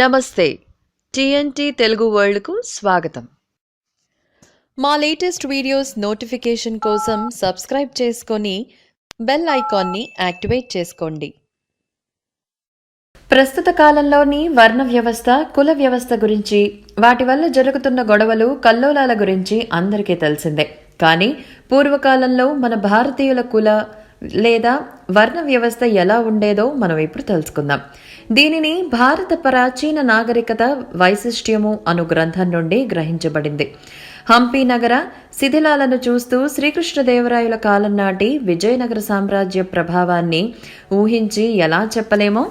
నమస్తే. టీఎన్టీ తెలుగు వరల్డ్కు స్వాగతం. మా లేటెస్ట్ వీడియోస్ నోటిఫికేషన్ కోసం సబ్స్క్రైబ్ చేసుకొని బెల్ ఐకాన్ని యాక్టివేట్ చేసుకోండి. ప్రస్తుత కాలంలోని వర్ణ వ్యవస్థ కుల వ్యవస్థ గురించి వాటి వల్ల జరుగుతున్న గొడవలు కల్లోలాల గురించి అందరికీ తెలిసిందే. కానీ పూర్వకాలంలో మన భారతీయుల కుల లేదా వర్ణ వ్యవస్థ ఎలా ఉండేదో మనం ఇప్పుడు తెలుసుకుందాం. దీనిని భారత ప్రాచీన నాగరికత వైశిష్ట్యము అను గ్రంథం నుండి గ్రహించబడింది. హంపి నగర శిథిలాలను చూస్తూ శ్రీకృష్ణదేవరాయల కాలం నాటి విజయనగర సామ్రాజ్య ప్రభావాన్ని ఊహించి ఎలా చెప్పలేమో?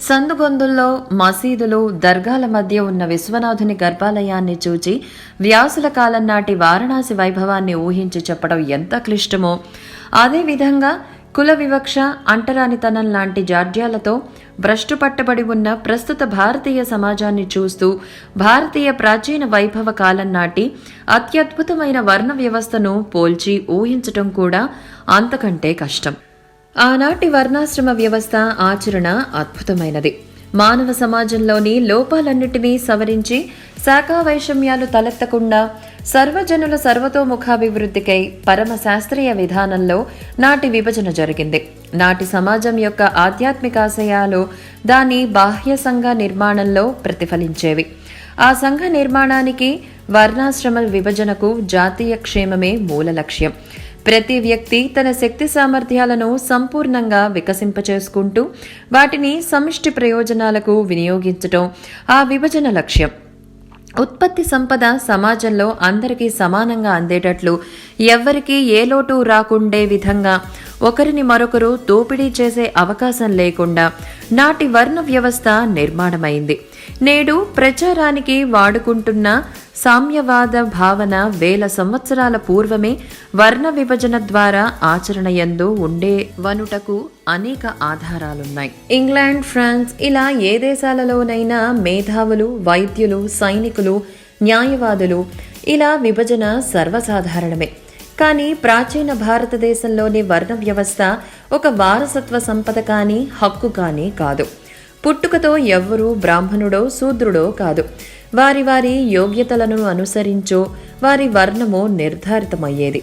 సందుగొందుల్లో మసీదులు దర్గాల మధ్య ఉన్న విశ్వనాథుని గర్భాలయాన్ని చూచి వ్యాసుల కాలం నాటి వారణాసి వైభవాన్ని ఊహించి చెప్పడం ఎంత క్లిష్టమో? అదేవిధంగా కుల వివక్ష అంటరానితనం లాంటి జాడ్యాలతో భ్రష్టు పట్టబడి ఉన్న ప్రస్తుత భారతీయ సమాజాన్ని చూస్తూ భారతీయ ప్రాచీన వైభవ కాలం నాటి అత్యద్భుతమైన వర్ణ వ్యవస్థను పోల్చి ఊహించటం కూడా అంతకంటే కష్టం. ఆనాటి వర్ణాశ్రమ వ్యవస్థ ఆచరణ అద్భుతమైనది. మానవ సమాజంలోని లోపాలన్నిటినీ సవరించి శాఖా వైషమ్యాలు తలెత్తకుండా సర్వజనుల సర్వతోముఖాభివృద్ధికై పరమ శాస్త్రీయ విధానంలో నాటి విభజన జరిగింది. నాటి సమాజం యొక్క ఆధ్యాత్మిక ఆశయాలు దాని బాహ్య సంఘ నిర్మాణంలో ప్రతిఫలించేవి. ఆ సంఘ నిర్మాణానికి వర్ణాశ్రమ విభజనకు జాతీయ క్షేమమే మూల లక్ష్యం. ప్రతి వ్యక్తి తన శక్తి సామర్థ్యాలను సంపూర్ణంగా వికసింపచేసుకుంటూ వాటిని సమిష్టి ప్రయోజనాలకు వినియోగించటం ఆ విభజన లక్ష్యం. ఉత్పత్తి సంపద సమాజంలో అందరికీ సమానంగా అందేటట్లు ఎవ్వరికీ ఏ లోటు రాకుండే విధంగా ఒకరిని మరొకరు దోపిడీ చేసే అవకాశం లేకుండా నాటి వర్ణ వ్యవస్థ నిర్మాణమైంది. నేడు ప్రచారానికి వాడుకుంటున్న సామ్యవాద భావన వేల సంవత్సరాల పూర్వమే వర్ణ విభజన ద్వారా ఆచరణయందు ఉండే వనుటకు అనేక ఆధారాలున్నాయి ఇంగ్లాండ్ ఫ్రాన్స్ ఇలా ఏ దేశాలలోనైనా మేధావులు వైద్యులు సైనికులు న్యాయవాదులు ఇలా విభజన సర్వసాధారణమే కానీ ప్రాచీన భారతదేశంలోని వర్ణ వ్యవస్థ ఒక వారసత్వ సంపద కానీ హక్కు కానీ కాదు పుట్టుకతో ఎవ్వరూ బ్రాహ్మణుడో శూద్రుడో కాదు వారి వారి యోగ్యతలను అనుసరించో వారి వర్ణము నిర్ధారితమయ్యేది.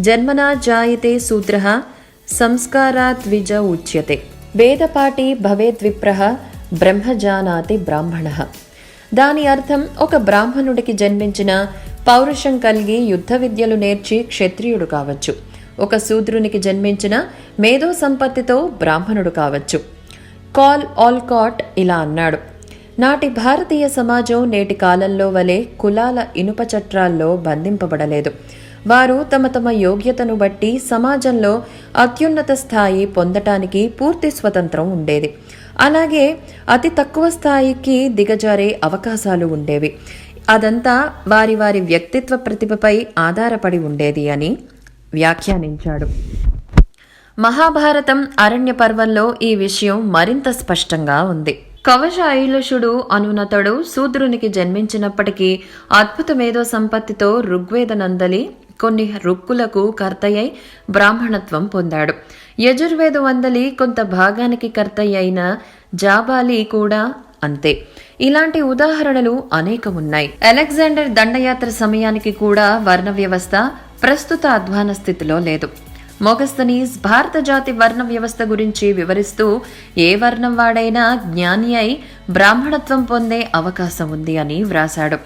జన్మనా జాయితే సూత్ర సంస్కారాద్విజ ఉచ్యతే. వేదపాటి భవేద్విప్ర బ్రహ్మజానాతి బ్రాహ్మణ. దాని అర్థం ఒక బ్రాహ్మణుడికి జన్మించిన పౌరుషం కలిగి యుద్ధ విద్యలు నేర్చి క్షత్రియుడు కావచ్చు. ఒక శూద్రునికి జన్మించిన మేధో సంపత్తితో బ్రాహ్మణుడు కావచ్చు. కాల్ ఆల్కాట్ ఇలా అన్నాడు. నాటి భారతీయ సమాజం నేటి కాలంలో వలె కులాల ఇనుప చట్రాల్లో బంధింపబడలేదు. వారు తమ తమ యోగ్యతను బట్టి సమాజంలో అత్యున్నత స్థాయి పొందటానికి పూర్తి స్వతంత్రం ఉండేది. అలాగే అతి తక్కువ స్థాయికి దిగజారే అవకాశాలు ఉండేవి. అదంతా వారి వారి వ్యక్తిత్వ ప్రతిభపై ఆధారపడి ఉండేది అని వ్యాఖ్యానించాడు. మహాభారతం అరణ్య పర్వంలో ఈ విషయం మరింత స్పష్టంగా ఉంది. కవచ ఐలుషుడు అనునతడు శూద్రునికి జన్మించినప్పటికీ అద్భుత మేధో సంపత్తితో ఋగ్వేద నందలి కొన్ని రుక్కులకు కర్తయ్యై బ్రాహ్మణత్వం పొందాడు. యజుర్వేద వందలి కొంత భాగానికి కర్తయ్యైన జాబాలి కూడా అంతే. ఇలాంటి ఉదాహరణలు అనేక ఉన్నాయి అలెగ్జాండర్ దండయాత్ర సమయానికి కూడా వర్ణ వ్యవస్థ ప్రస్తుత అధ్వాన స్థితిలో లేదు. మొగస్తనీస్ భారత జాతి వర్ణ వ్యవస్థ గురించి వివరిస్తూ ఏ వర్ణం వాడైనా జ్ఞాని అయి బ్రాహ్మణత్వం పొందే అవకాశం ఉంది అని వ్రాశాడు.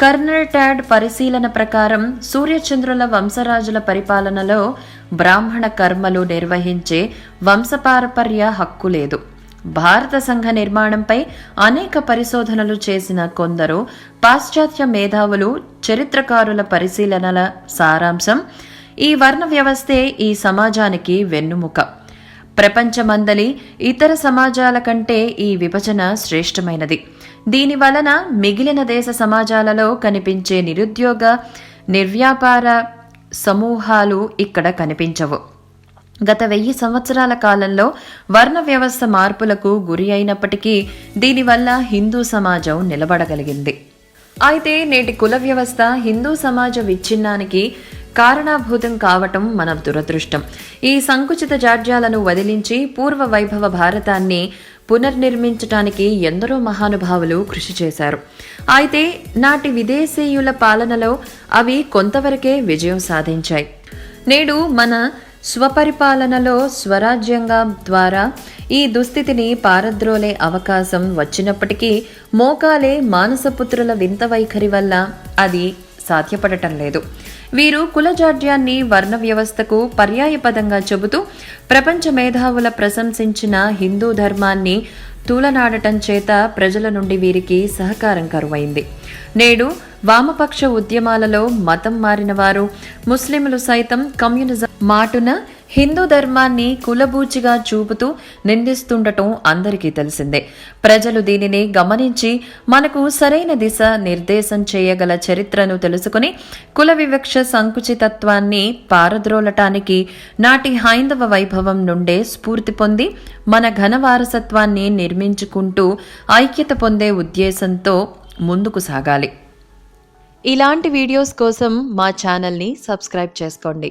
కర్నల్ ట్యాడ్ పరిశీలన ప్రకారం సూర్యచంద్రుల వంశరాజుల పరిపాలనలో బ్రాహ్మణ కర్మలు నిర్వహించే వంశపారపర్య హక్కు లేదు. భారత సంఘ నిర్మాణంపై అనేక పరిశోధనలు చేసిన కొందరు పాశ్చాత్య మేధావులు చరిత్రకారుల పరిశీలనల సారాంశం ఈ వర్ణ వ్యవస్థే ఈ సమాజానికి వెన్నుముక. ప్రపంచమందలి ఇతర సమాజాల కంటే ఈ విభజన శ్రేష్టమైనది. దీని వలన మిగిలిన దేశ సమాజాలలో కనిపించే నిరుద్యోగ నిర్వ్యాపార సమూహాలు ఇక్కడ కనిపించవు. గత వెయ్యి సంవత్సరాల కాలంలో వర్ణ వ్యవస్థ మార్పులకు గురి అయినప్పటికీ దీనివల్ల హిందూ సమాజం నిలబడగలిగింది. అయితే నేటి కుల వ్యవస్థ హిందూ సమాజ విచ్ఛిన్నానికి కారణాభూతం కావటం మన దురదృష్టం. ఈ సంకుచిత జాడ్యాలను వదిలించి పూర్వ వైభవ భారతాన్ని పునర్నిర్మించటానికి ఎందరో మహానుభావులు కృషి చేశారు. అయితే నాటి విదేశీయుల పాలనలో అవి కొంతవరకే విజయం సాధించాయి. నేడు మన స్వపరిపాలనలో స్వరాజ్యంగా ద్వారా ఈ దుస్థితిని పారద్రోలే అవకాశం వచ్చినప్పటికీ మోకాలే మానసపుత్రుల వింత వైఖరి వల్ల అది సాధ్యపడటం లేదు. వీరు కులజాడ్యాన్ని వర్ణ వ్యవస్థకు పర్యాయపదంగా చెబుతూ ప్రపంచ మేధావుల ప్రశంసించిన హిందూ ధర్మాన్ని తూలనాడటం చేత ప్రజల నుండి వీరికి సహకారం కరువైంది. నేడు వామపక్ష ఉద్యమాలలో మతం మారిన వారు ముస్లింలు సైతం కమ్యూనిజం మాటున హిందూ ధర్మాన్ని కులబూచిగా చూపుతూ నిందిస్తుండటం అందరికీ తెలిసిందే. ప్రజలు దీనిని గమనించి మనకు సరైన దిశ నిర్దేశం చేయగల చరిత్రను తెలుసుకుని కుల వివక్ష సంకుచితత్వాన్ని పారద్రోలటానికి నాటి హైందవ వైభవం నుండే స్ఫూర్తి పొంది మన ఘన వారసత్వాన్ని నిర్మించుకుంటూ ఐక్యత పొందే ఉద్దేశంతో ముందుకు సాగాలి. ఇలాంటి వీడియోస్ కోసం మా ఛానల్ని సబ్స్క్రైబ్ చేసుకోండి.